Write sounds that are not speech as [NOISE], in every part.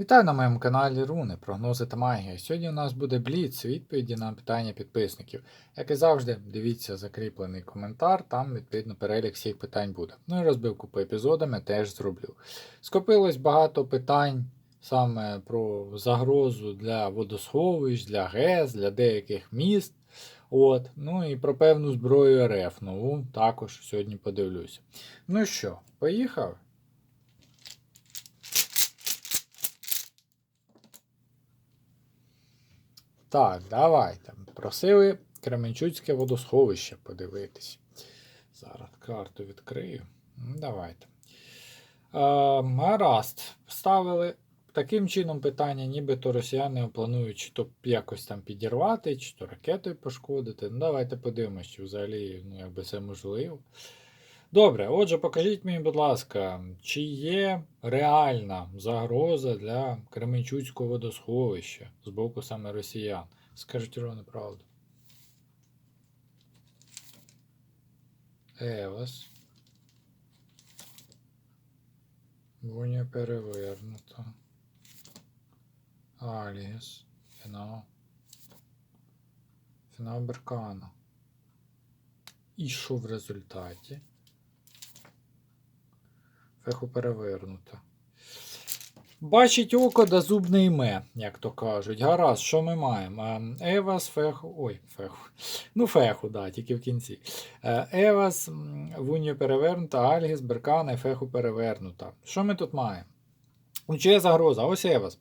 Вітаю на моєму каналі Руни, прогнози та магія. Сьогодні у нас буде бліц відповіді на питання підписників. Як і завжди, дивіться закріплений коментар, там відповідно перелік всіх питань буде. Ну і розбивку по епізодам я теж зроблю. Скопилось багато питань саме про загрозу для водосховищ, для ГЕС, для деяких міст. От, ну і про певну зброю РФ нову також сьогодні подивлюся. Ну що, поїхав? Так, давайте. Просили Кременчуцьке водосховище подивитись. Зараз карту відкрию. Ну, Давайте. Е, гаразд. Ставили таким чином питання, нібито росіяни планують чи то якось там підірвати, чи то ракетою пошкодити. Ну, давайте подивимося, чи взагалі ну, якби це можливо. Добре, отже, покажіть мені, будь ласка, чи є реальна загроза для Кременчуцького водосховища з боку саме росіян? Скажіть ровно правду. Евас. Воня перевернута. Аліс. Фінал. Фінал Беркана. І що в результаті? Феху перевернута. Бачить око да зуб не йме, як то кажуть. Гаразд, що ми маємо? Ем, Евас, феху. Ой, феху. Ну, феху, да, тільки в кінці. Е, Евас, м, Вуньо перевернута, Альгіс, Беркана феху перевернута. Що ми тут маємо? Ну, Чи є загроза? Ось Евас.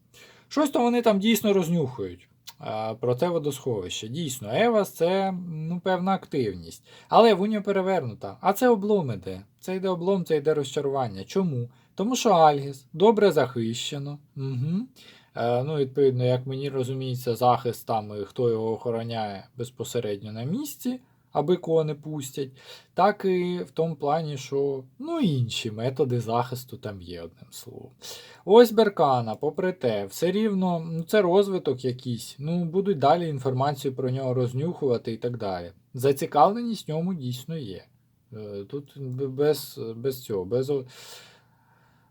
Щось то вони там дійсно рознюхують. е, Про те водосховище. Дійсно, Евас це ну, певна активність. Але Вуньо перевернута. А це облом іде. Це йде облом, це йде розчарування. Чому? Тому що Альгіс добре захищено. Угу. Е, ну, відповідно, як мені розуміється, захист там, і хто його охороняє безпосередньо на місці, аби кого не пустять, так і в тому плані, що ну, інші методи захисту там є, одним словом. Ось Беркана, попри те, все рівно ну, це розвиток якийсь, ну, будуть далі інформацію про нього рознюхувати і так далі. Зацікавленість в ньому дійсно є. Е, Тут без, без цього, без.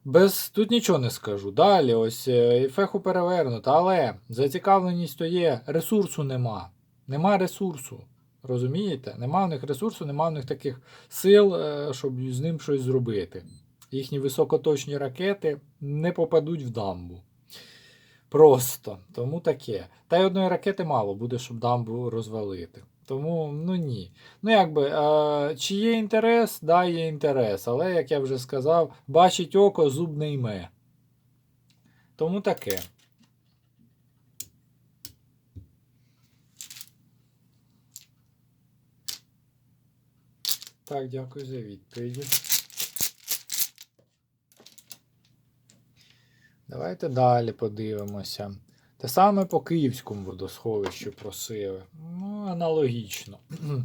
Без тут нічого не скажу. Далі, ось е, феху перевернуто, але зацікавленість то є, ресурсу нема. Нема ресурсу. Розумієте? Нема в них ресурсу, нема в них таких сил, е, щоб з ним щось зробити. Їхні високоточні ракети не попадуть в дамбу. Просто. Тому таке. Та й одної ракети мало буде, щоб дамбу розвалити. Тому, ну ні. Ну, якби, е, чи є інтерес? Да, є інтерес. Але, як я вже сказав, бачить око, зуб не йме. Тому таке. Так, дякую за відповіді. Давайте далі подивимося. Те саме по Київському водосховищу просили. Ну, аналогічно. [CLEARS THROAT]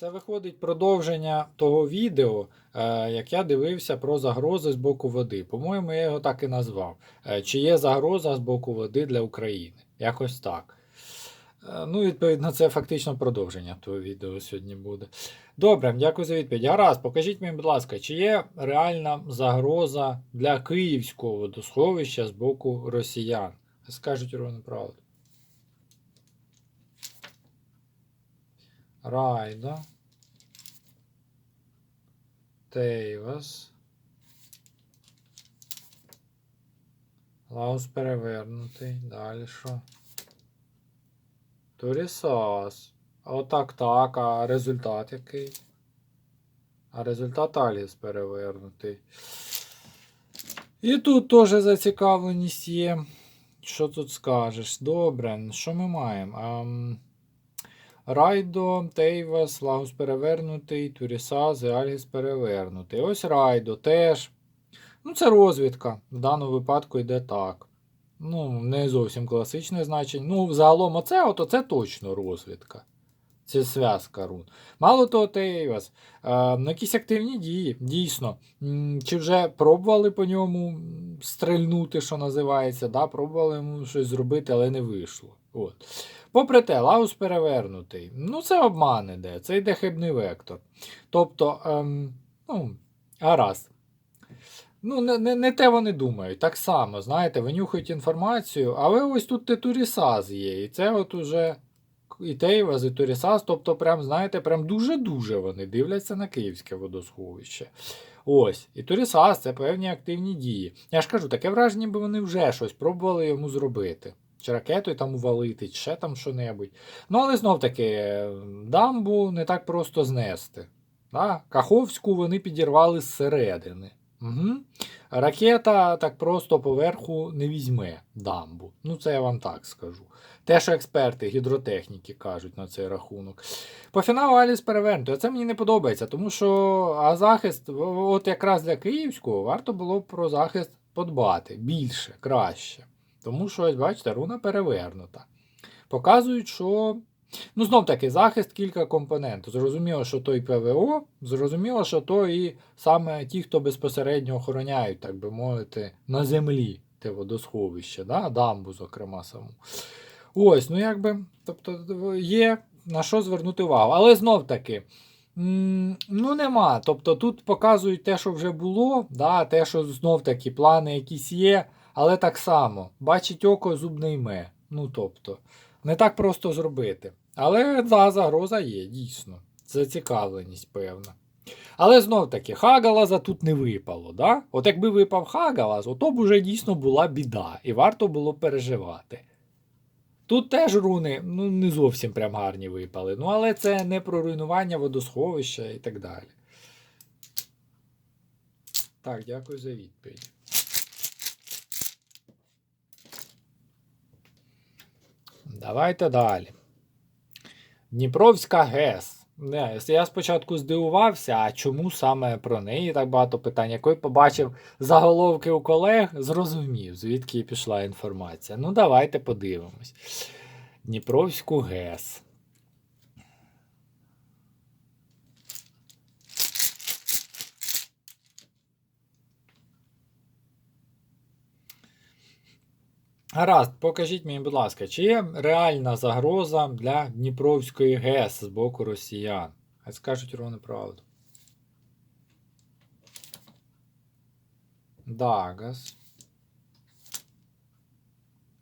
Це виходить продовження того відео, е, як я дивився про загрози з боку води. По-моєму, я його так і назвав. Е, Чи є загроза з боку води для України? Якось так. Е, Ну, відповідно, це фактично продовження того відео сьогодні буде. Добре, дякую за відповідь. Гаразд, покажіть мені, будь ласка, чи є реальна загроза для Київського водосховища з боку росіян? Скажуть ровно правду. Райда. Тейвас. Лаус перевернутий. Далі що? Турісас. Отак так, а результат який? А результат Аліс перевернутий. І тут теж зацікавленість є. Що тут скажеш? Добре, що ми маємо? Райдо, Тейвас, Лагус перевернутий, Турісаз і Альгіс перевернутий. Ось Райдо теж. Ну, це розвідка. В даному випадку йде так. Ну, не зовсім класичне значення. Ну, взагалом, оце, от, оце точно розвідка. Це зв'язка рун. Мало того, Тейвас. Е, ну, якісь активні дії, дійсно. Чи вже пробували по ньому стрельнути, що називається, да? пробували йому щось зробити, але не вийшло. От. Попри те, Лаус перевернутий. Ну, це обман іде, це йде хибний вектор. Тобто, ем, ну, гаразд. Ну, не, не, не те вони думають. Так само, знаєте, винюхають інформацію, але ось тут Тетурісаз є. І це от уже і Тейваз, і Турісаз, тобто, прям, знаєте, прям дуже-дуже вони дивляться на київське водосховище. Ось, і Турісас це певні активні дії. Я ж кажу, таке враження, ніби вони вже щось пробували йому зробити. Чи ракетою там увалити, чи ще там що-небудь. Ну, але знов таки, дамбу не так просто знести. Да? Каховську вони підірвали зсередини. Угу. Ракета так просто поверху не візьме дамбу. Ну, це я вам так скажу. Те, що експерти гідротехніки кажуть на цей рахунок. По фіналу Аліс перевернуто. Це мені не подобається, тому що а захист, от якраз для Київського, варто було про захист подбати більше, краще. Тому що, ось бачите, руна перевернута. Показують, що. Ну, знов таки, захист кілька компонентів. Зрозуміло, що той ПВО, зрозуміло, що то і саме ті, хто безпосередньо охороняють, так би мовити, на землі те водосховище, да? дамбу, зокрема, саму. Ось, ну якби, тобто є на що звернути увагу. Але знов таки, ну нема. Тобто тут показують те, що вже було, да, те, що знов таки плани якісь є, але так само, бачить око, зуб не йме. Ну тобто, не так просто зробити. Але да, загроза є, дійсно. Зацікавленість певна. Але знов таки, Хагалаза тут не випало. Да? От якби випав Хагалаз, ото б уже дійсно була біда, і варто було переживати. Тут теж руни ну, не зовсім прям гарні випали. Ну, але це не про руйнування водосховища і так далі. Так, дякую за відповідь. Давайте далі. Дніпровська ГЕС. Не, я спочатку здивувався, а чому саме про неї так багато питань. Який побачив заголовки у колег, зрозумів, звідки пішла інформація. Ну, давайте подивимось. Дніпровську ГЕС. Гаразд, покажіть мені, будь ласка, чи є реальна загроза для Дніпровської ГЕС з боку росіян? Хай скажуть ровно правду. Дагас.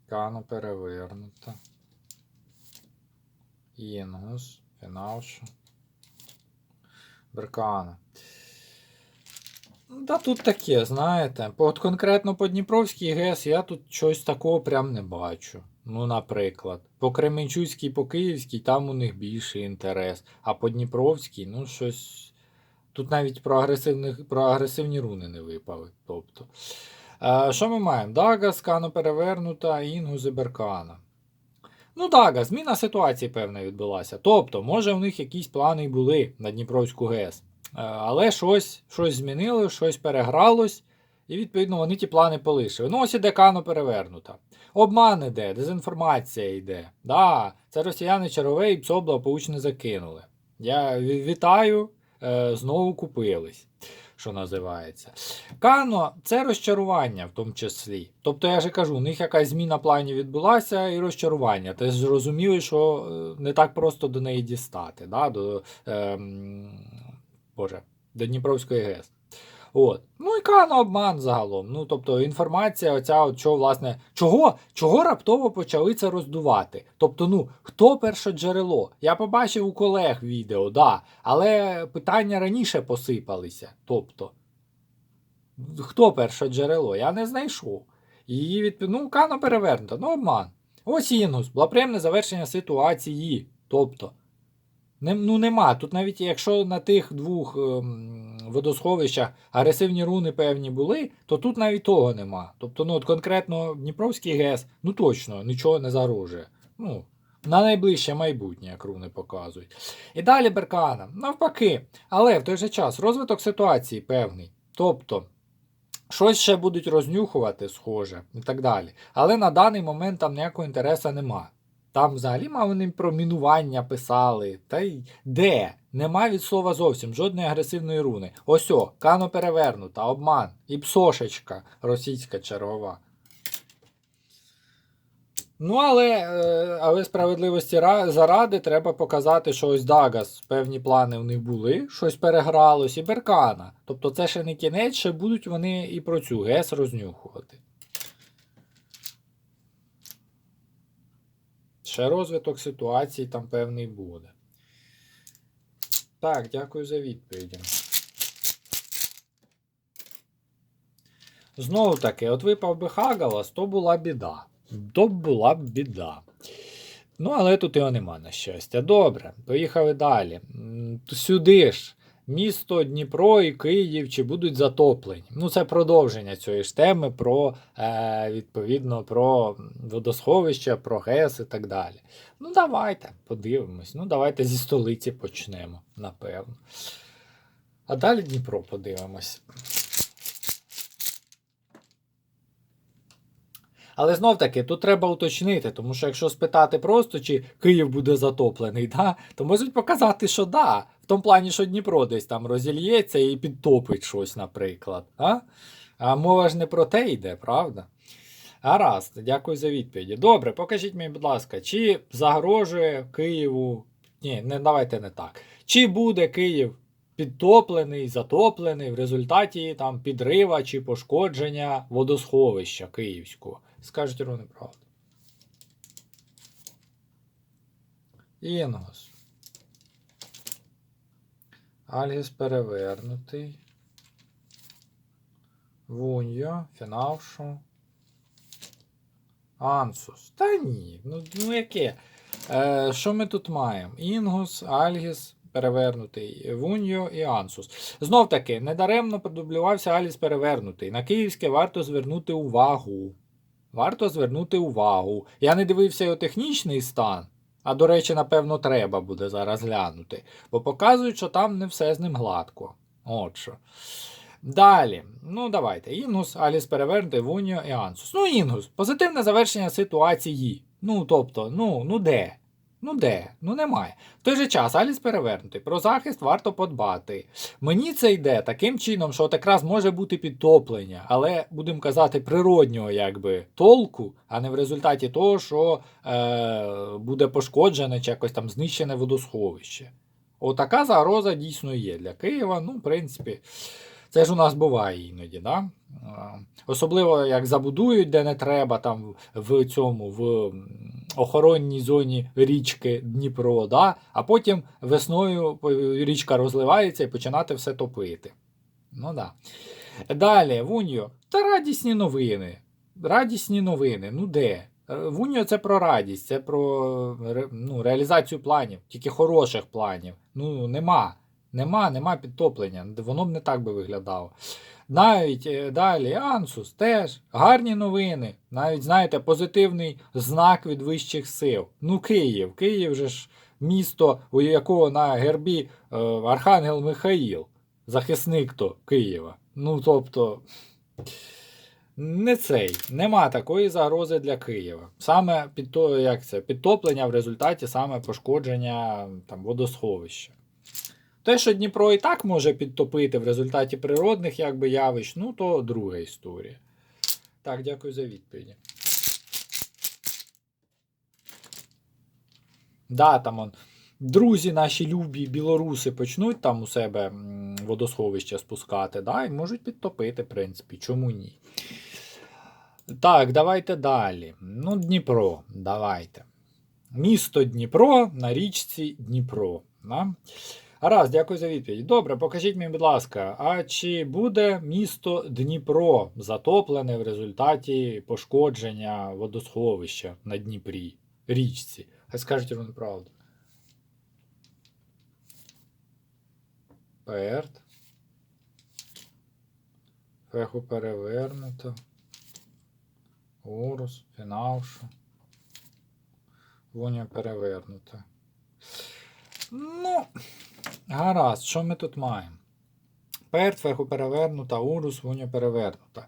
Кано перевернута. Інгус. Фінауша. Беркана. Та тут таке, знаєте. От конкретно по Дніпровській ГЕС я тут щось такого прям не бачу. Ну, наприклад. По Кременчуцькій, по Київській там у них більший інтерес. А по Дніпровській, ну, щось. Тут навіть про, агресивних, про агресивні руни не випали. Тобто. Е, що ми маємо? Дага, Скано перевернута, Інгус і Беркана. Ну, Дага, зміна ситуації, певна, відбулася. Тобто, може, у них якісь плани були на Дніпровську ГЕС. Е, Але щось щось змінило, щось перегралось, і, відповідно, вони ті плани полишили. Ну, ось іде Кано перевернута. Обман іде, дезінформація йде. Да, Це росіяни чергове і ПСО благополучно закинули. Я вітаю, е, знову купились, що називається. Кано це розчарування в тому числі. Тобто, я ж кажу, у них якась зміна планів відбулася і розчарування. Ти зрозуміли, що е, не так просто до неї дістати. Да? До, ем, Боже, до Дніпровської ГЕС. От. Ну і Кано обман загалом. Ну, тобто інформація, оця, от, що, власне, чого, чого раптово почали це роздувати? Тобто, ну, хто перше джерело? Я побачив у колег відео, да, але питання раніше посипалися. Тобто, хто перше джерело? Я не знайшов. І від... ну, Кано перевернуто, ну обман. Ось Інгус, благоприємне завершення ситуації. Тобто, ну нема. Тут навіть якщо на тих двох ем, водосховищах агресивні руни певні були, то тут навіть того нема. Тобто, ну от конкретно Дніпровський ГЕС, ну точно нічого не загрожує. Ну, на найближче майбутнє, як руни показують. І далі Беркана, навпаки. Але в той же час розвиток ситуації певний. Тобто. Щось ще будуть рознюхувати, схоже, і так далі. Але на даний момент там ніякого інтересу нема. Там взагалі мав вони про мінування писали. Та й де? Нема від слова зовсім жодної агресивної руни. Ось о, кано перевернута, обман. І псошечка російська чергова. Ну, але, е, але справедливості заради треба показати, що ось Дагас, певні плани в них були, щось перегралось, і Беркана. Тобто це ще не кінець, ще будуть вони і про цю ГЕС рознюхувати. Ще розвиток ситуації там певний буде. Так, дякую за відповіді. Знову таки, от випав би Хагалас, то була біда. То була б біда. Ну, але тут його нема, на щастя. Добре, поїхали далі. Сюди ж. Місто Дніпро і Київ чи будуть затоплені. Ну, це продовження цієї ж теми про е, відповідно про водосховища, про ГЕС і так далі. Ну, давайте подивимось. Ну, давайте зі столиці почнемо, напевно. А далі Дніпро подивимось. Але знов таки, тут треба уточнити, тому що якщо спитати просто, чи Київ буде затоплений, да, то можуть показати, що да. В тому плані, що Дніпро десь там розільється і підтопить щось, наприклад. А, а мова ж не про те йде, правда? Гаразд, дякую за відповіді. Добре, покажіть мені, будь ласка, чи загрожує Києву. Ні, не давайте не так. Чи буде Київ підтоплений, затоплений в результаті там підрива чи пошкодження водосховища Київського? Скажуть ровно правду. Інгос. Альгіс перевернутий. Вуньо, Фінавшу. Ансус. Та ні. Ну, ну яке? Е, що ми тут маємо? Інгус, Альгіс перевернутий, Вуньо і Ансус. Знов таки, недаремно продублювався Альгіс перевернутий. На київське варто звернути увагу. Варто звернути увагу. Я не дивився його технічний стан. А до речі, напевно, треба буде зараз глянути. Бо показують, що там не все з ним гладко. От що. Далі, ну давайте. Інгус, Аліс перевернутий, Вуніо і Ансус. Ну, Інгус, позитивне завершення ситуації. Ну, тобто, ну, ну де? Ну де? Ну немає. В той же час Аліс перевернутий. Про захист варто подбати. Мені це йде таким чином, що от якраз може бути підтоплення, але будемо казати, природнього якби толку, а не в результаті того, що е, буде пошкоджене чи якось там знищене водосховище. Отака загроза дійсно є для Києва. Ну, в принципі, це ж у нас буває іноді. Да? Е, Особливо як забудують, де не треба, там в цьому в охоронній зоні річки Дніпро, да? а потім весною річка розливається і починати все топити. Ну да. Далі, Вуньо. Та радісні новини. Радісні новини. Ну де? Вуньо це про радість, це про ну, реалізацію планів, тільки хороших планів. Ну, нема. Нема, нема підтоплення. Воно б не так би виглядало. Навіть е, далі Ансус теж гарні новини. Навіть, знаєте, позитивний знак від вищих сил. Ну, Київ. Київ же ж місто, у якого на гербі е, Архангел Михаїл, захисник то Києва. Ну, тобто. Не цей, нема такої загрози для Києва. Саме під то, як це, підтоплення в результаті саме пошкодження там, водосховища. Те, що Дніпро і так може підтопити в результаті природних якби, явищ, ну то друга історія. Так, дякую за відповіді. Да, там он, друзі наші любі білоруси почнуть там у себе водосховище спускати, да, і можуть підтопити, в принципі, чому ні. Так, давайте далі. Ну, Дніпро, давайте. Місто Дніпро на річці Дніпро. Да? Гаразд, дякую за відповідь. Добре, покажіть мені, будь ласка, а чи буде місто Дніпро затоплене в результаті пошкодження водосховища на Дніпрі, річці? Хай скажуть вам правду. Перт. Феху перевернуто. Урус, фінавшу. Воня перевернута. Ну, гаразд, що ми тут маємо? Перт, феху перевернута, урус, воня перевернута.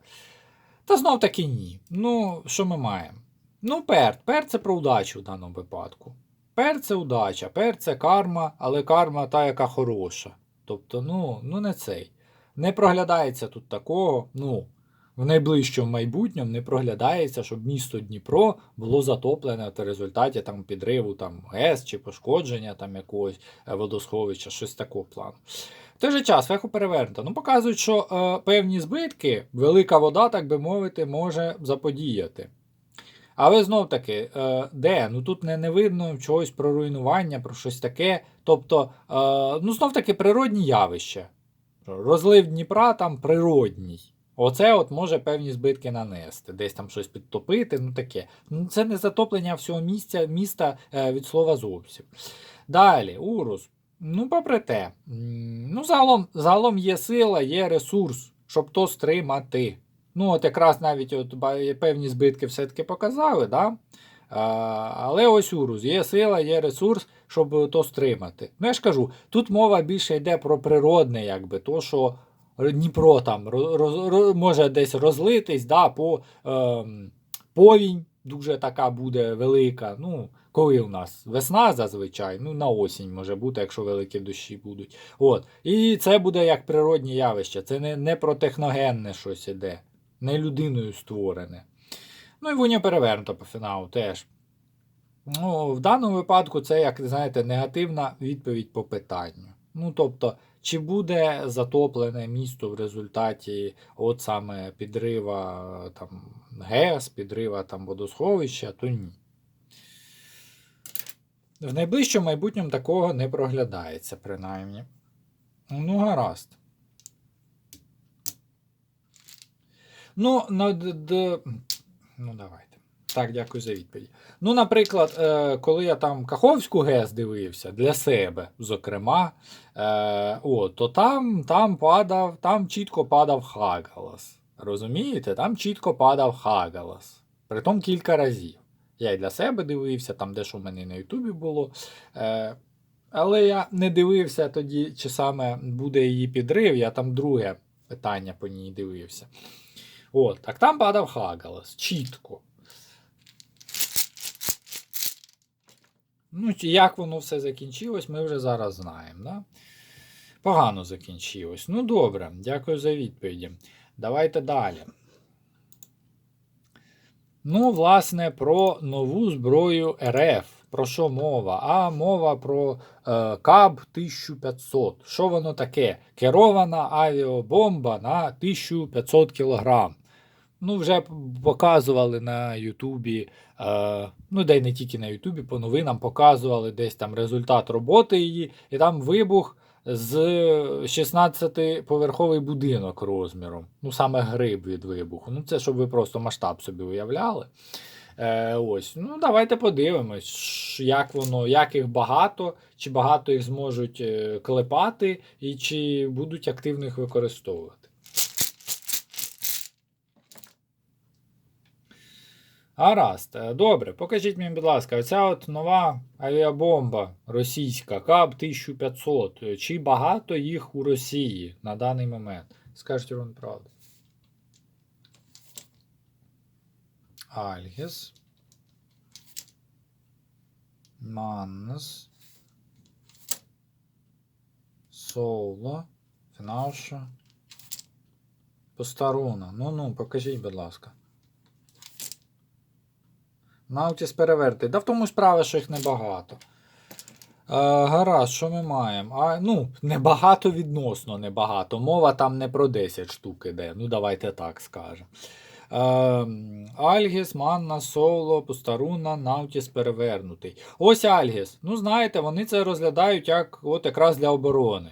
Та знов таки ні. Ну, що ми маємо? Ну, перт. Перт це про удачу в даному випадку. Перт це удача, перт це карма, але карма та, яка хороша. Тобто, ну, ну не цей. Не проглядається тут такого. Ну, в найближчому майбутньому не проглядається, щоб місто Дніпро було затоплене в результаті там, підриву там, ГЕС чи пошкодження там, якогось е, водосховища, щось такого плану. В той же час феху перевернуто. Ну, показують, що е, певні збитки велика вода, так би мовити, може заподіяти. Але знов таки, е, де? Ну тут не, не видно чогось про руйнування, про щось таке. Тобто, е, ну знов таки природні явища. Розлив Дніпра там природній. Оце от може певні збитки нанести, десь там щось підтопити, ну таке. Ну, Це не затоплення всього місця, міста е, від слова зовсім. Далі, Урус. Ну, попри те, ну, загалом, загалом є сила, є ресурс, щоб то стримати. Ну, от якраз навіть от певні збитки все-таки показали, да? а, але ось Урус, є сила, є ресурс, щоб то стримати. Ну, я ж кажу, тут мова більше йде про природне, якби, то, що Дніпро там роз, роз, може десь розлитись, да, по ем, повінь дуже така буде велика. Ну, коли у нас весна зазвичай, ну на осінь може бути, якщо великі дощі будуть. От. І це буде як природні явище. Це не, не про техногенне щось іде, не людиною створене. Ну і воня перевернуто по фіналу теж. Ну, в даному випадку це, як знаєте, негативна відповідь по питанню. Ну, тобто, чи буде затоплене місто в результаті от саме підрива там, ГЕС, підрива там, водосховища, то ні. В найближчому майбутньому такого не проглядається, принаймні. Ну, гаразд. Ну, на, ну давайте. Так, дякую за відповідь. Ну, наприклад, е, коли я там Каховську ГЕС дивився для себе, зокрема, е, о, то там, там падав, там чітко падав Хагалас. Розумієте? Там чітко падав Хагалас. Притом кілька разів. Я й для себе дивився, там дещо в мене на Ютубі було. Е, але я не дивився тоді, чи саме буде її підрив, я там друге питання по ній дивився. От, так там падав Хагалас, чітко. Ну, як воно все закінчилось, ми вже зараз знаємо. Да? Погано закінчилось. Ну, добре, дякую за відповіді. Давайте далі. Ну, власне, про нову зброю РФ. Про що мова? А мова про е, КАБ 1500. Що воно таке? Керована авіабомба на 1500 кг. Ну, вже показували на Ютубі, е, ну, де й не тільки на Ютубі, по новинам показували десь там результат роботи її, і там вибух з 16-поверховий будинок розміром. Ну, саме гриб від вибуху. Ну, це щоб ви просто масштаб собі уявляли. Е, ось, ну давайте подивимось, як воно, як їх багато, чи багато їх зможуть е, клепати, і чи будуть активно їх використовувати. Гаразд, Е, добре, покажіть мені, будь ласка, оця от нова авіабомба російська КАБ 1500. Е, Чи багато їх у Росії на даний момент? Скажіть вам правду. Альгіс. Маннес. Соло. Фінауша. Постаруна. Ну ну, покажіть, будь ласка. Наутіс переверти. Да в тому справа, що їх небагато. Е, гаразд, що ми маємо? А, ну, небагато відносно небагато. Мова там не про 10 штук іде. Ну, давайте так скажемо. Е, Альгіс, Манна, Соло, Постаруна, Наутіс перевернутий. Ось Альгіс. Ну, знаєте, вони це розглядають як от якраз для оборони.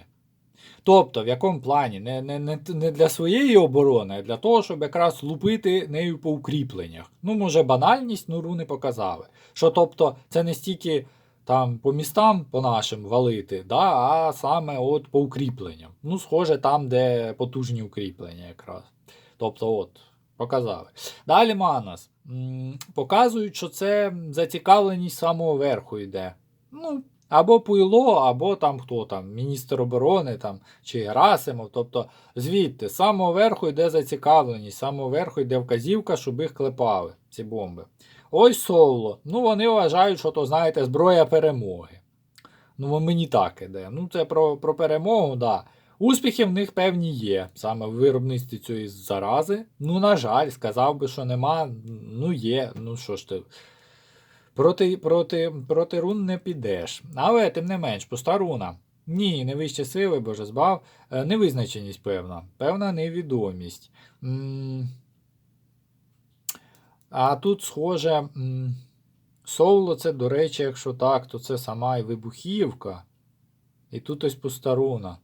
Тобто, в якому плані? Не, не, не, для своєї оборони, а для того, щоб якраз лупити нею по укріпленнях. Ну, може, банальність, ну руни показали. Що тобто, це не стільки там по містам, по нашим валити, да, а саме от по укріпленням. Ну, схоже, там, де потужні укріплення якраз. Тобто, от, показали. Далі Манас. Показують, що це зацікавленість самого верху йде. Ну, або Пуйло, або там хто там, міністр оборони там, чи Герасимов. Тобто звідти, з самого верху йде зацікавленість, з самого верху йде вказівка, щоб їх клепали, ці бомби. Ось Соло. Ну, вони вважають, що то, знаєте, зброя перемоги. Ну, мені так іде. Ну, це про, про перемогу, да. Успіхи в них певні є, саме в виробництві цієї зарази. Ну, на жаль, сказав би, що нема. Ну, є. Ну що ж ти. Проти, проти, проти рун не підеш. Але, тим не менш, пуста руна. Ні, не вище сили, боже збав. Е, Невизначеність певна. Певна невідомість. А тут, схоже, м, Соуло це, до речі, якщо так, то це сама і вибухівка. І тут ось пуста руна.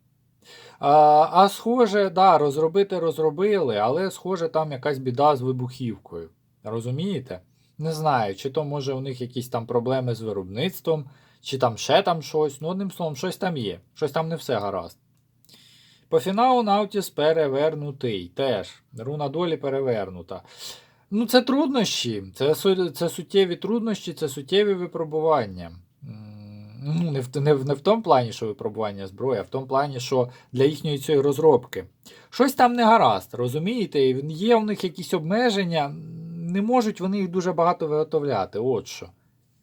А, а схоже, да, розробити розробили, але схоже, там якась біда з вибухівкою. Розумієте? Не знаю, чи то може у них якісь там проблеми з виробництвом, чи там ще там щось. Ну, одним словом, щось там є. Щось там не все гаразд. По фіналу Наутіс перевернутий. Теж. Руна долі перевернута. Ну, це труднощі. Це, це суттєві труднощі, це суттєві випробування. Ну, не в, не, не в тому плані, що випробування зброї, а в тому плані, що для їхньої цієї розробки. Щось там не гаразд, розумієте? Є в них якісь обмеження, не можуть вони їх дуже багато виготовляти. От що.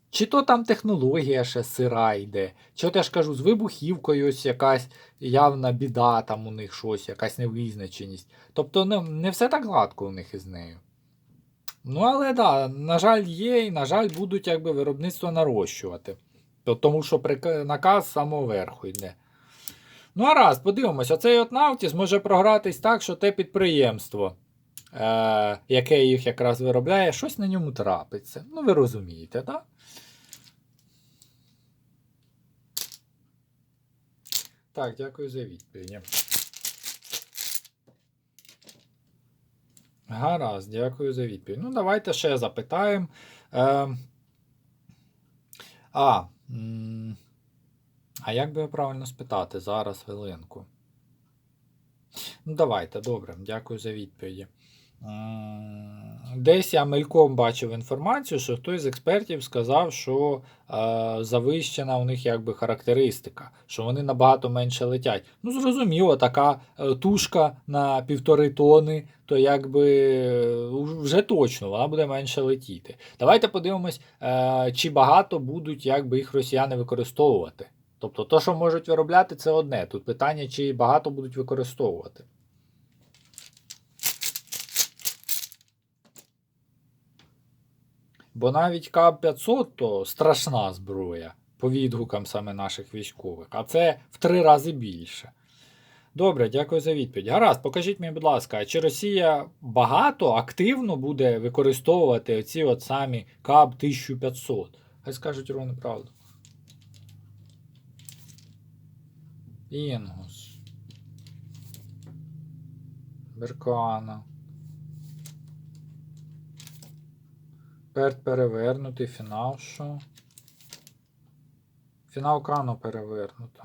Чи то там технологія ще сира йде, чи от я ж кажу, з вибухівкою ось якась явна біда, там у них щось, якась невизначеність. Тобто не, не все так гладко у них із нею. Ну, але да, на жаль, є, і, на жаль, будуть якби виробництво нарощувати. Тому що наказ з самого верху йде. Ну, а раз, подивимось, оцей от Наутіс може програтись так, що те підприємство, е, яке їх якраз виробляє, щось на ньому трапиться. Ну, ви розумієте, так? Так, дякую за відповідь. Гаразд, дякую за відповідь. Ну, давайте ще запитаємо. Е, а, а як би правильно спитати? Зараз хвилинку. Ну, давайте, добре, дякую за відповіді. М, Десь я мельком бачив інформацію, що хтось з експертів сказав, що е, завищена у них якби характеристика, що вони набагато менше летять. Ну, зрозуміло, така е, тушка на півтори тони, то якби е, вже точно вона буде менше летіти. Давайте подивимось, е, чи багато будуть якби їх росіяни використовувати. Тобто, то, що можуть виробляти, це одне. Тут питання, чи багато будуть використовувати. Бо навіть КАБ-500 то страшна зброя по відгукам саме наших військових, а це в три рази більше. Добре, дякую за відповідь. Гаразд, покажіть мені, будь ласка, чи Росія багато активно буде використовувати оці от самі КАБ 1500? Хай скажуть ровно правду. Інгус. Беркана. Перт перевернутий, фінал що? Фінал Кано перевернуто.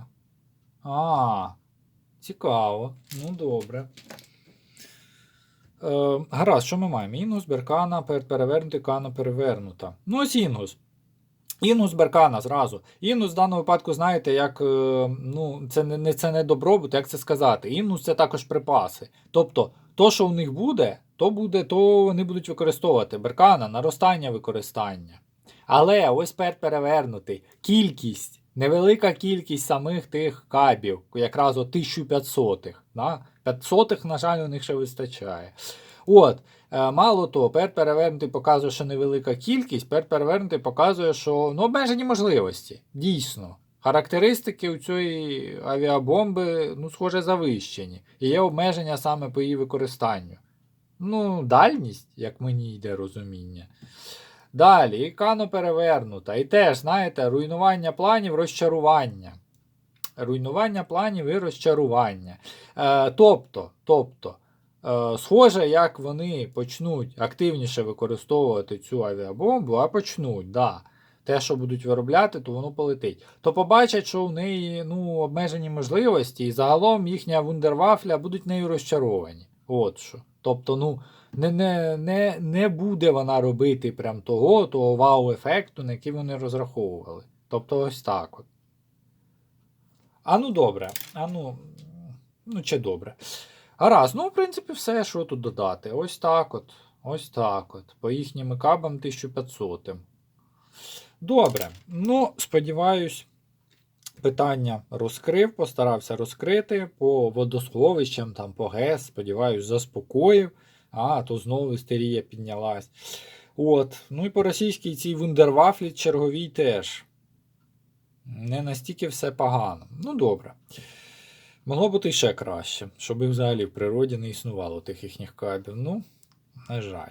А, цікаво. Ну, добре. Е, гаразд, що ми маємо? Інгус, Беркана, перт перевернутий, Кано перевернута. Ну, ось Інгус. Інгус Беркана зразу. Інгус в даному випадку, знаєте, як е, ну, це не, це не добробут, як це сказати. Інгус це також припаси. Тобто, то, що в них буде, то буде, то вони будуть використовувати. Беркана, наростання використання. Але ось пер перевернутий. Кількість, невелика кількість самих тих кабів, якраз от 1500. Да? 500, на жаль, у них ще вистачає. От, е, мало того, пер перевернутий показує, що невелика кількість, пер перевернутий показує, що ну, обмежені можливості. Дійсно. Характеристики у цієї авіабомби, ну, схоже, завищені. І є обмеження саме по її використанню. Ну, дальність, як мені йде розуміння. Далі, і кано перевернута. І теж, знаєте, руйнування планів, розчарування. Руйнування планів і розчарування. Е, тобто, тобто, е, схоже, як вони почнуть активніше використовувати цю авіабомбу, а почнуть, да. Те, що будуть виробляти, то воно полетить. То побачать, що в неї ну, обмежені можливості, і загалом їхня вундервафля будуть нею розчаровані. От що. Тобто, ну, не, не, не, не буде вона робити прям того, того вау-ефекту, на який вони розраховували. Тобто, ось так от. А ну добре. А ну, ну чи добре. Гаразд, ну, в принципі, все, що тут додати. Ось так от. Ось так от. По їхнім кабам 1500. Добре. Ну, сподіваюсь, питання розкрив, постарався розкрити по водосховищам, там, по ГЕС, сподіваюсь, заспокоїв. А, то знову істерія піднялась. От. Ну і по російській цій вундервафлі черговій теж. Не настільки все погано. Ну, добре. Могло бути ще краще, щоб і взагалі в природі не існувало тих їхніх кабів. Ну, на жаль.